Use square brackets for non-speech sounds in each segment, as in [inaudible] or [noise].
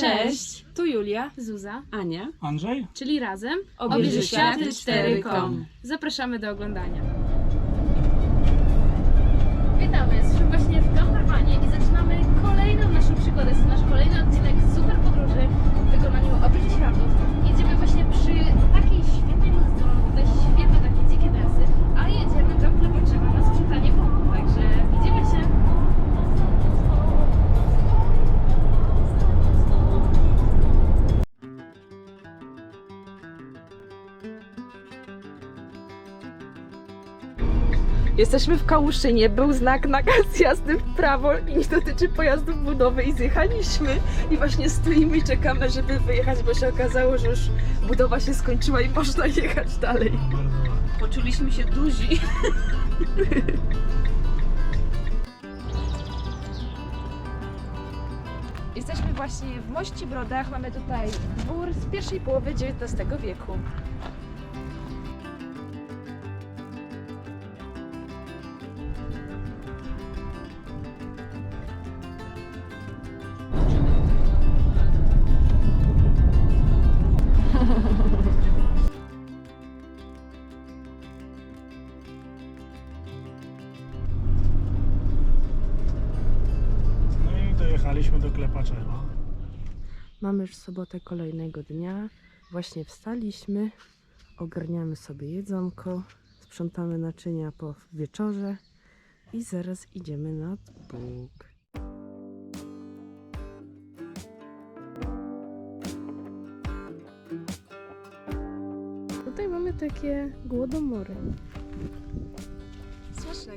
Cześć! Tu Julia, Zuza, Ania, Andrzej? czyli razem Obieży światy 4.com. Zapraszamy do oglądania. Jesteśmy w Kałuszynie, był znak nakaz jazdy w prawo i nie dotyczy pojazdów budowy i zjechaliśmy i właśnie stoimy i czekamy, żeby wyjechać, bo się okazało, że już budowa się skończyła i można jechać dalej. Poczuliśmy się duzi. [laughs] Jesteśmy właśnie w Mości Brodach, mamy tutaj dwór z pierwszej połowy XIX wieku. Mamy już sobotę kolejnego dnia, właśnie wstaliśmy, ogarniamy sobie jedzonko, sprzątamy naczynia po wieczorze i zaraz idziemy nad Bóg. Tutaj mamy takie głodomory.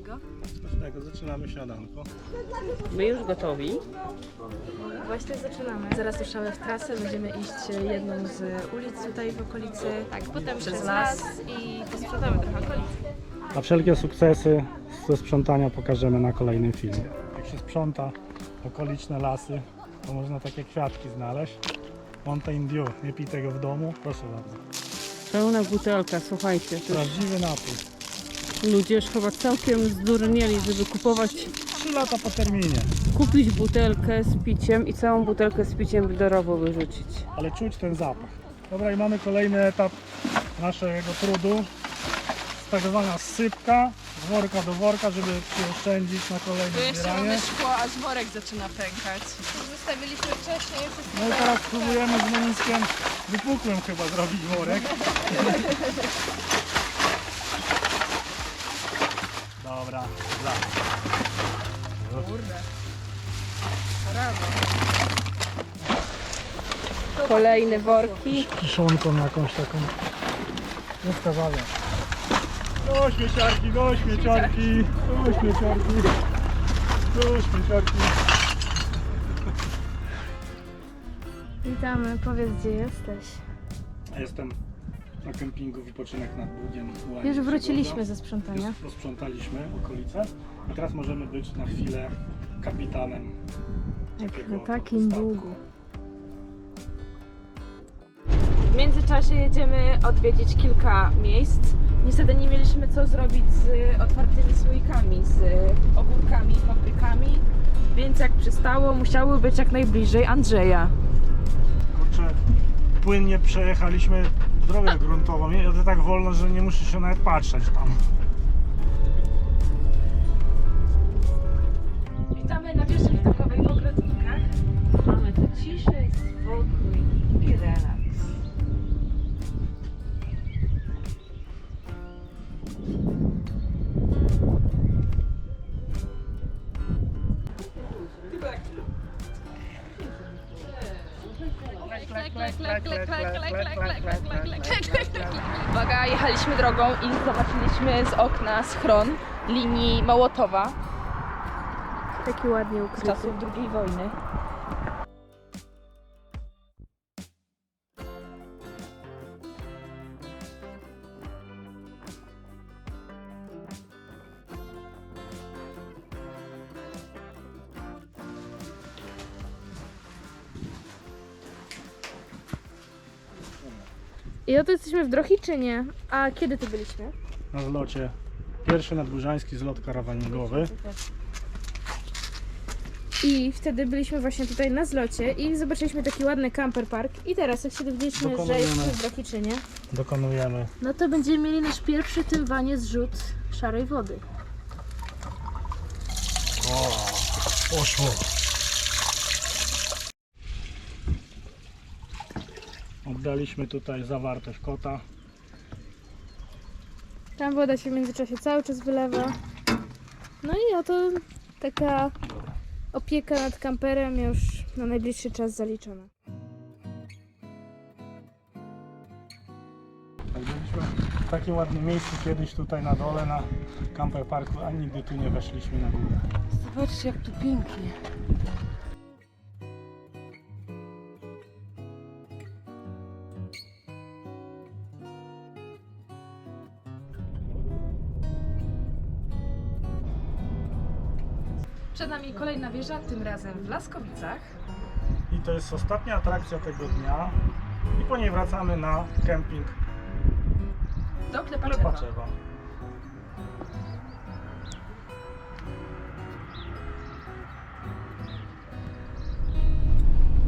Smacznego. Smacznego, zaczynamy śniadanko. My już gotowi. Właśnie zaczynamy. Zaraz ruszamy w trasę, będziemy iść jedną z ulic tutaj w okolicy. Tak, potem przez las i posprzątamy trochę okolicy. A wszelkie sukcesy ze sprzątania pokażemy na kolejnym filmie. Jak się sprząta okoliczne lasy, to można takie kwiatki znaleźć. Mountain Dew, nie pij tego w domu, proszę bardzo. Pełna butelka, słuchajcie. Prawdziwy napój. Ludzie już chyba całkiem zdurnieli, żeby kupować, 3 lata po terminie, kupić butelkę z piciem i całą butelkę z piciem dorowo wyrzucić. ale czuć ten zapach. Dobra i mamy kolejny etap naszego trudu. Tak zwana sypka z worka do worka, żeby się oszczędzić na kolejne zbieranie. szkło, aż worek zaczyna pękać. Zostawiliśmy wcześniej. No i teraz spróbujemy z meniskiem wypukłym chyba zrobić worek. [laughs] Dobra, za. Kolejne worki. Kiszonką jakąś taką. Zostawiamy. Do śmieciarki, do śmieciarki, do śmieciarki, do śmieciarki. Witamy, powiedz gdzie jesteś. Jestem na kempingu wypoczynek nad Bugiem. Już wróciliśmy ze sprzątania. Już posprzątaliśmy okolice i teraz możemy być na chwilę kapitanem Jak na takim długu. W międzyczasie jedziemy odwiedzić kilka miejsc. Niestety nie mieliśmy co zrobić z otwartymi słoikami, z ogórkami, paprykami, więc jak przystało, musiały być jak najbliżej Andrzeja. Kurczę, płynnie przejechaliśmy drogę gruntową. Jadę tak wolno, że nie muszę się nawet patrzeć tam. Witamy na wieży widokowej w Ogrodnikach. Mamy tu ciszę, spokój i relaks. Uwaga, jechaliśmy drogą i zobaczyliśmy z okna schron linii Mołotowa Taki ładnie z ukryty. czasów II wojny. I oto jesteśmy w Drohiczynie. A kiedy tu byliśmy? Na zlocie. Pierwszy nadgórzański zlot karawaningowy. I wtedy byliśmy właśnie tutaj na zlocie i zobaczyliśmy taki ładny camper park. I teraz jak się dowiedzieliśmy, że Dokonujemy. jest w Rachiczynie, Dokonujemy No to będziemy mieli nasz pierwszy tym wanie zrzut szarej wody. Poszło. Oddaliśmy tutaj zawartość kota. tam woda się w międzyczasie cały czas wylewa. No i oto taka opieka nad kamperem już na najbliższy czas zaliczona. Tak byliśmy w takim ładnym miejscu kiedyś tutaj na dole na camper parku, a nigdy tu nie weszliśmy na górę. Zobaczcie jak tu pięknie. Przed nami kolejna wieża, tym razem w Laskowicach. I to jest ostatnia atrakcja tego dnia. I po niej wracamy na kemping Do Klepaczewa. Lepaczewa.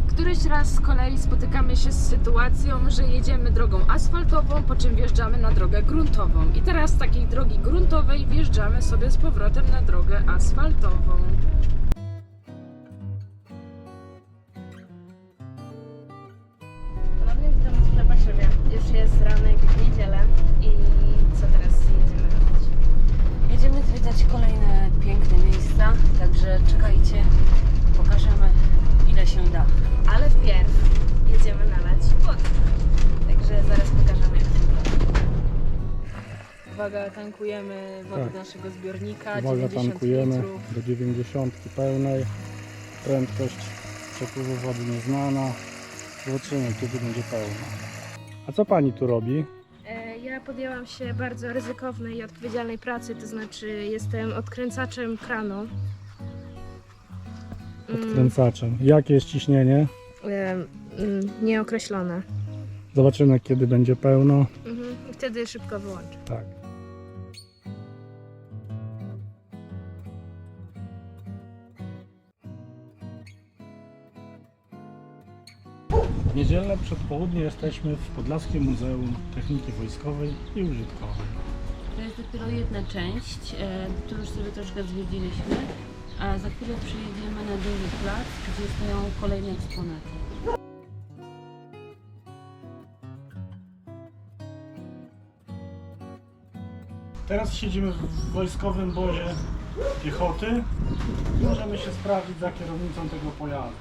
Któryś raz z kolei spotykamy się z sytuacją, że jedziemy drogą asfaltową, po czym wjeżdżamy na drogę gruntową. I teraz z takiej drogi gruntowej wjeżdżamy sobie z powrotem na drogę asfaltową. Czekajcie, pokażemy ile się da. Ale wpierw jedziemy nalać wodę. Także zaraz pokażemy jak to wygląda. Uwaga, tankujemy wodę Tak. do naszego zbiornika, Uwaga, 90 tankujemy litrów. do 90 pełnej. Prędkość przepływu wody nieznana. Zobaczymy, kiedy będzie pełna. A co pani tu robi? E, Ja podjęłam się bardzo ryzykownej i odpowiedzialnej pracy, to znaczy jestem odkręcaczem kranu. Odkręcaczem. Jakie jest ciśnienie? e, mm, nieokreślone. Zobaczymy, kiedy będzie pełno. Mhm. i Wtedy szybko wyłączę. Tak. W niedzielne przedpołudnie jesteśmy w Podlaskim Muzeum Techniki Wojskowej i Użytkowej. To jest dopiero jedna część, e, którą już sobie troszkę zwiedziliśmy, a za chwilę przyjedziemy na duży plac, gdzie stoją kolejne eksponaty. Teraz siedzimy w wojskowym bozie piechoty i możemy się sprawdzić za kierownicą tego pojazdu.